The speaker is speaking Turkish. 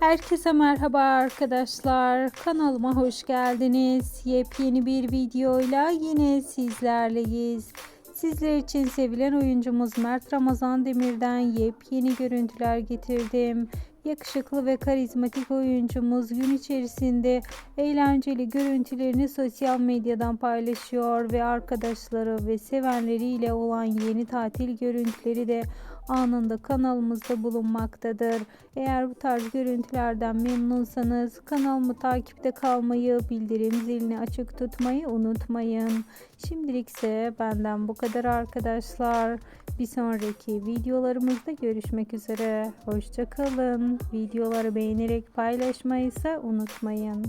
Herkese merhaba arkadaşlar. Kanalıma hoş geldiniz. Yepyeni bir videoyla yine sizlerleyiz. Sizler için sevilen oyuncumuz Mert Ramazan Demir'den yepyeni görüntüler getirdim. Yakışıklı ve karizmatik oyuncumuz gün içerisinde eğlenceli görüntülerini sosyal medyadan paylaşıyor ve arkadaşları ve sevenleriyle olan yeni tatil görüntüleri de anında kanalımızda bulunmaktadır. Eğer bu tarz görüntülerden memnunsanız kanalımı takipte kalmayı, bildirim zilini açık tutmayı unutmayın. Şimdilik ise benden bu kadar arkadaşlar. Bir sonraki videolarımızda görüşmek üzere. Hoşçakalın. Videoları beğenerek paylaşmayı ise unutmayın.